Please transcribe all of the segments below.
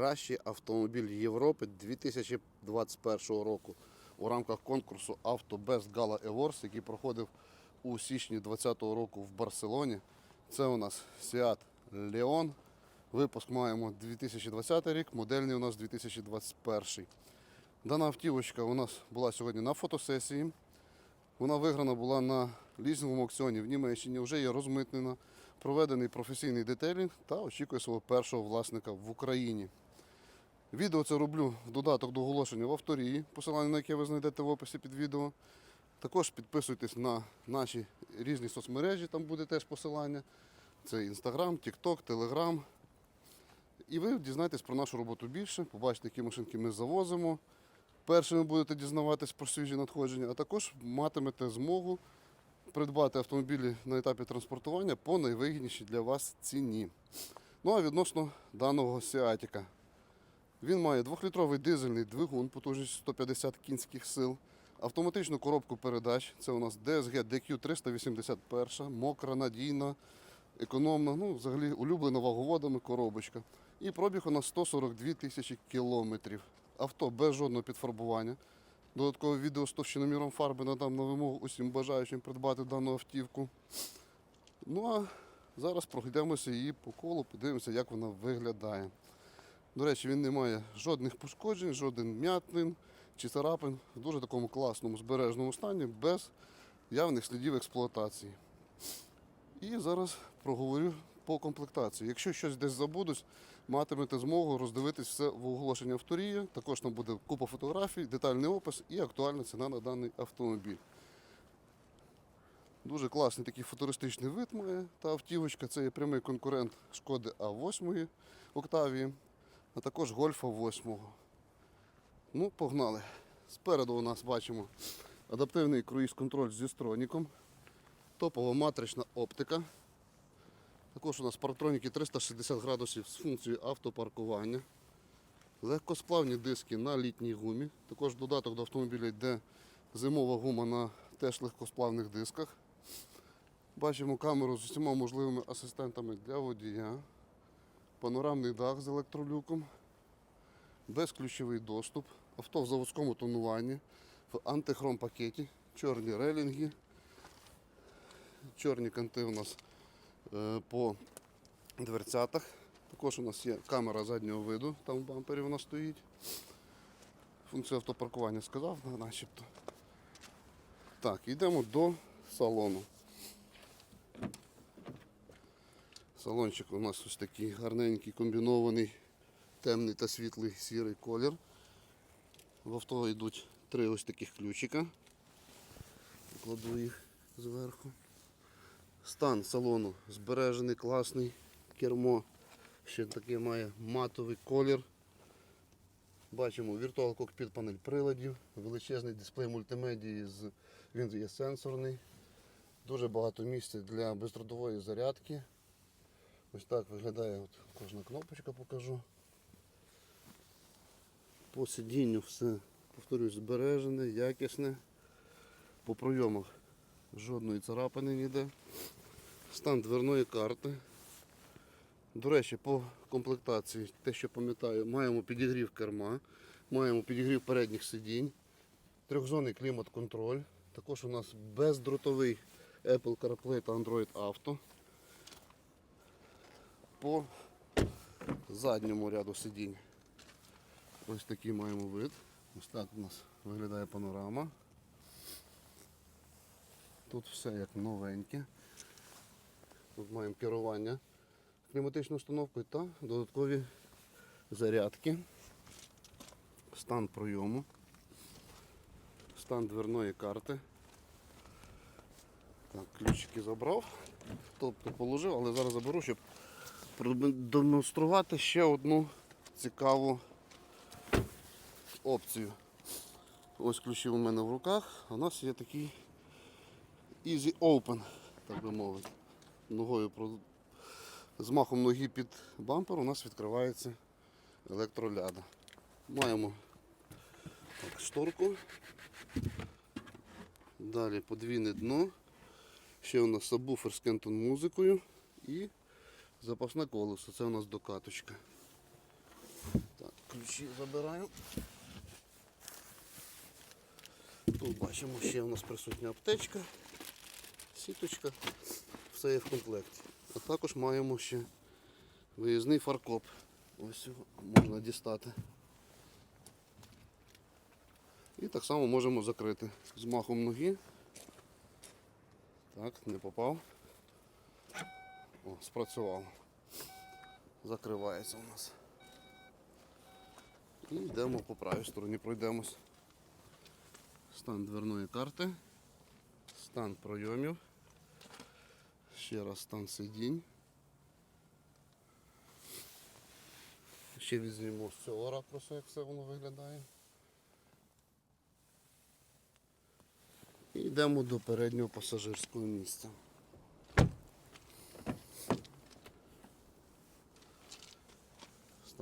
найкращий автомобіль Європи 2021 року у рамках конкурсу Auto Best Gala Awards, який проходив у січні 2020 року в Барселоні. Це у нас Seat Leon. Випуск маємо 2020 рік, модельний у нас 2021. Дана автівочка у нас була сьогодні на фотосесії. Вона виграна була на лізинговому аукціоні в Німеччині, вже є розмитнена, проведений професійний детейлінг та очікує свого першого власника в Україні. Відео це роблю в додаток до оголошення в авторії, посилання на яке ви знайдете в описі під відео. Також підписуйтесь на наші різні соцмережі, там буде теж посилання. Це Instagram, TikTok, Telegram. І ви дізнаєтесь про нашу роботу більше, побачите, які машинки ми завозимо. Першими будете дізнаватись про свіжі надходження, а також матимете змогу придбати автомобілі на етапі транспортування по найвигіднішій для вас ціні. Ну а відносно даного Сіатіка. Він має 2-літровий дизельний двигун потужністю 150 кінських сил, автоматичну коробку передач. Це у нас DSG DQ 381, мокра, надійна, економна, ну, взагалі улюблена ваговодами коробочка. І пробіг у нас 142 тисячі кілометрів. Авто без жодного підфарбування. Додаткове відео з товщиноміром фарби надам на вимогу усім бажаючим придбати дану автівку. Ну а зараз пройдемося її по колу, подивимося, як вона виглядає. До речі, він не має жодних пошкоджень, жоден м'ятин чи царапин в дуже такому класному збережному стані, без явних слідів експлуатації. І зараз проговорю по комплектації. Якщо щось десь забудуть, матимете змогу роздивитись все в оголошенні авторії. Також там буде купа фотографій, детальний опис і актуальна ціна на даний автомобіль. Дуже класний такий футуристичний вид має та автівочка. Це є прямий конкурент шкоди А8 Октавії, а також Гольфа 8. Ну, погнали. Спереду у нас бачимо адаптивний круїз-контроль зі строніком, топова матрична оптика. Також у нас парктроніки 360 градусів з функцією автопаркування. Легкосплавні диски на літній гумі. Також додаток до автомобіля йде зимова гума на теж легкосплавних дисках. Бачимо камеру з усіма можливими асистентами для водія. Панорамний дах з електролюком. Безключовий доступ. Авто в заводському тонуванні, в антихром пакеті, чорні релінги. Чорні канти у нас е, по дверцятах. Також у нас є камера заднього виду, там в бампері вона стоїть. Функцію автопаркування сказав, начебто. Так, йдемо до салону. Салончик у нас ось такий гарненький, комбінований, темний та світлий сірий колір. В авто йдуть три ось таких ключика. Кладу їх зверху. Стан салону збережений, класний. Кермо ще таке має матовий колір. Бачимо Virtual Cockpit панель приладів, величезний дисплей мультимедії, він є сенсорний. Дуже багато місця для бездротової зарядки. Ось так виглядає от кожна кнопочка покажу. По сидінню все, повторюсь, збережене, якісне. По пройомах жодної царапини ніде. Стан дверної карти. До речі, по комплектації, те, що пам'ятаю, маємо підігрів керма, маємо підігрів передніх сидінь, трьохзонний клімат-контроль. Також у нас бездротовий Apple CarPlay та Android Auto. По задньому ряду сидінь. Ось такий маємо вид. Ось так у нас виглядає панорама. Тут все як новеньке. Тут маємо керування кліматичною установкою та додаткові зарядки, стан пройому, стан дверної карти. Так, ключики забрав, тобто положив, але зараз заберу, щоб продемонструвати ще одну цікаву опцію. Ось ключі у мене в руках, у нас є такий Easy Open, так би мовити. Ногою з махом ноги під бампер у нас відкривається електроляда. Маємо так, шторку. Далі подвійне дно. Ще у нас сабвуфер з кентон музикою і запасне колесо. Це у нас докаточка. ключі забираємо. Тут бачимо, ще у нас присутня аптечка, сіточка, все є в комплекті. А також маємо ще виїзний фаркоп. Ось його можна дістати. І так само можемо закрити з махом ноги. Так, не попав. О, спрацювало. Закривається у нас. І йдемо по правій стороні, пройдемось. Стан дверної карти, стан пройомів, ще раз стан сидінь. Ще візьмемо з цього ракурсу, як все воно виглядає. І йдемо до переднього пасажирського місця.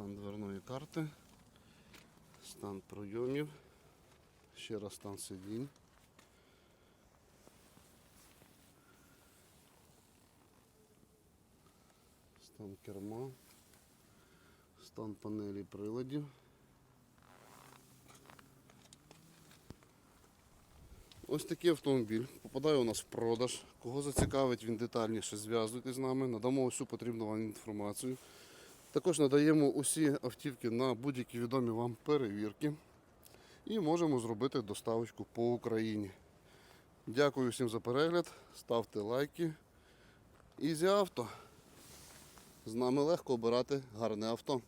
Стан дверної карти, стан пройомів, ще раз стан сидінь. Стан керма, стан панелі приладів. Ось такий автомобіль попадає у нас в продаж. Кого зацікавить, він детальніше зв'язуйтесь з нами, надамо усю потрібну вам інформацію. Також надаємо усі автівки на будь-які відомі вам перевірки і можемо зробити доставочку по Україні. Дякую всім за перегляд, ставте лайки. Ізі авто. З нами легко обирати гарне авто.